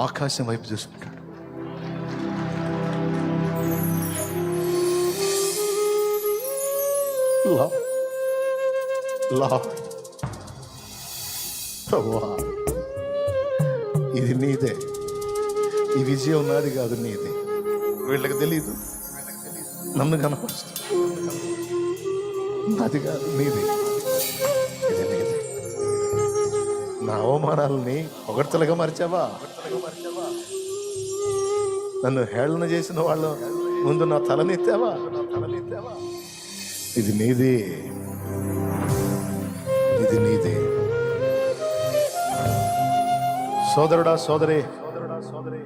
ఆకాశం వైపు చూసుకుంటాడు. లా లా. ప్రభువా ఇది నీదే. ఈ విజయం నాది కాదు నీదే. వీళ్ళకి తెలియదు నన్ను కనపరుస్తుంది నాది కాదు నీదే. నా అవమానాలని పొగడ్తలుగా మరిచావా? నన్ను హేళన చేసిన వాళ్ళు ముందు నా తలనెత్తావా? ఇది నీది. ఇది నీది. సోదరుడా సోదరే. సోదరుడా సోదరే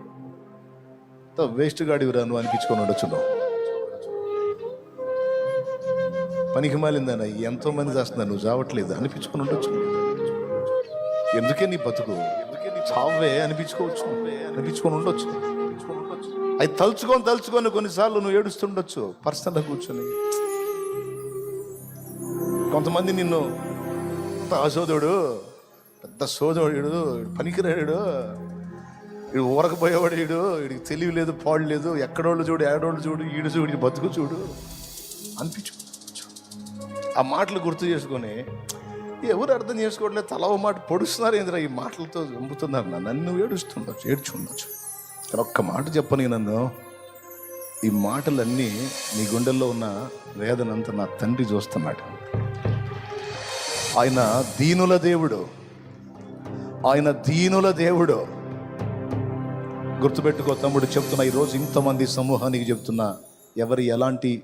వేస్ట్ గాడి నువ్వు అనిపించుకొని ఉండొచ్చు పనికి మాలిందన్న ఎంతో మంది చేస్తున్నా నువ్వు చావట్లేదు అనిపించుకొని ఉండొచ్చు ఎందుకే నీ బతుకు? ఎందుకే నీ చావే అనిపించుకోవచ్చు. అనిపించుకొని ఉండొచ్చు. అది తలుచుకొని తలుచుకొని కొన్నిసార్లు నువ్వు ఏడుస్తుండొచ్చు పర్సనల్గా కూర్చొని. కొంతమంది నిన్ను పెద్ద పెద్ద సోదరుడు పనికిరాడు వీడు ఊరకపోయేవాడు వీడు వీడికి తెలివి లేదు పాడు లేదు ఎక్కడోళ్ళు చూడు ఏడోళ్ళు చూడు ఈడు చూడు బతుకు చూడు అనిపించు. ఆ మాటలు గుర్తు చేసుకొని ఎవరు అర్థం చేసుకోవట్లేదు. తల మాట పొడుస్తున్నారు. ఏంద్రా ఈ మాటలతో చంపుతున్నారు నన్ను నన్ను ఏడుస్తుండొచ్చు ఏడ్చుండొచ్చు కానీ ఒక్క మాట చెప్పని నన్ను ఈ మాటలన్నీ నీ గుండెల్లో ఉన్న వేదనంతా నా తండ్రి చూస్తున్నాడు. ఆయన దీనుల దేవుడు. ఆయన దీనుల దేవుడు. గుర్తుపెట్టుకో తమ్ముడు చెప్తున్నా ఈరోజు ఇంతమంది సమూహానికి చెప్తున్నా ఎవరు ఎలాంటి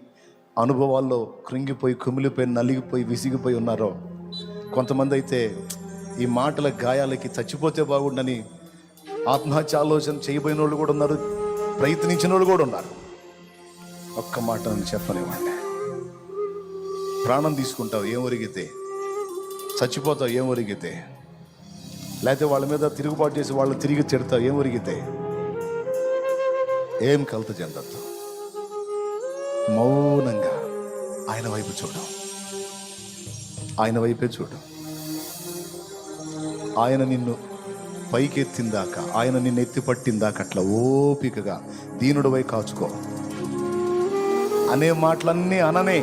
అనుభవాల్లో కృంగిపోయి కుమిలిపోయి నలిగిపోయి విసిగిపోయి ఉన్నారో కొంతమంది అయితే ఈ మాటల గాయాలకి చచ్చిపోతే బాగుండని ఆత్మహత్య ఆలోచన చేయబోయిన వాళ్ళు కూడా ఉన్నారు ప్రయత్నించిన వాళ్ళు కూడా ఉన్నారు. ఒక్క మాట అని చెప్పనివ్వండి. ప్రాణం తీసుకుంటావు ఏం ఒరిగితే చచ్చిపోతావు ఏం ఒరిగితే లేకపోతే వాళ్ళ మీద తిరుగుబాటు చేసి వాళ్ళు తిరిగి తిడతావు ఏం ఒరిగితే ఏం కలత చెందద్దు. మౌనంగా ఆయన వైపు చూడడం ఆయన వైపే చూడడం ఆయన నిన్ను పైకెత్తిందాక ఆయన నిన్ను ఎత్తి పట్టిందాక అట్లా ఓపికగా దీనుడివై కాచుకో. అనే మాటలన్నీ అననే.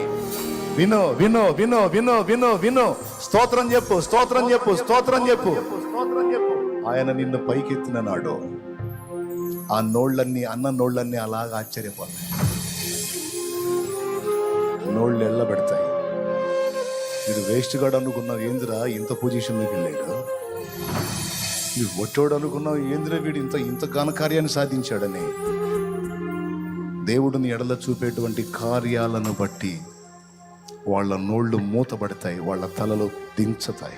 వినో వినో వినో వినో వినో వినో. స్తోత్రం చెప్పు స్తోత్రం చెప్పు స్తోత్రం చెప్పు. ఆయన నిన్ను పైకెత్తిన నాడు ఆ నోళ్ళన్నీ అన్న నోళ్ళన్నీ అలాగా ఆశ్చర్యపోతాయి. నోళ్ళు ఎళ్ళబెడతాయి మీరు వేస్ట్ గాడు అనుకున్నావు ఏందిరా ఇంత పొజిషన్లోకి వెళ్ళాడు మీరు ఒట్టోడు అనుకున్నావు ఏందిరా వీడు ఇంత ఇంత ఘనకార్యాన్ని సాధించాడని. దేవుడిని ఎడల చూపేటువంటి కార్యాలను బట్టి వాళ్ళ నోళ్ళు మూతబడతాయి వాళ్ళ తలలు దించుతాయి.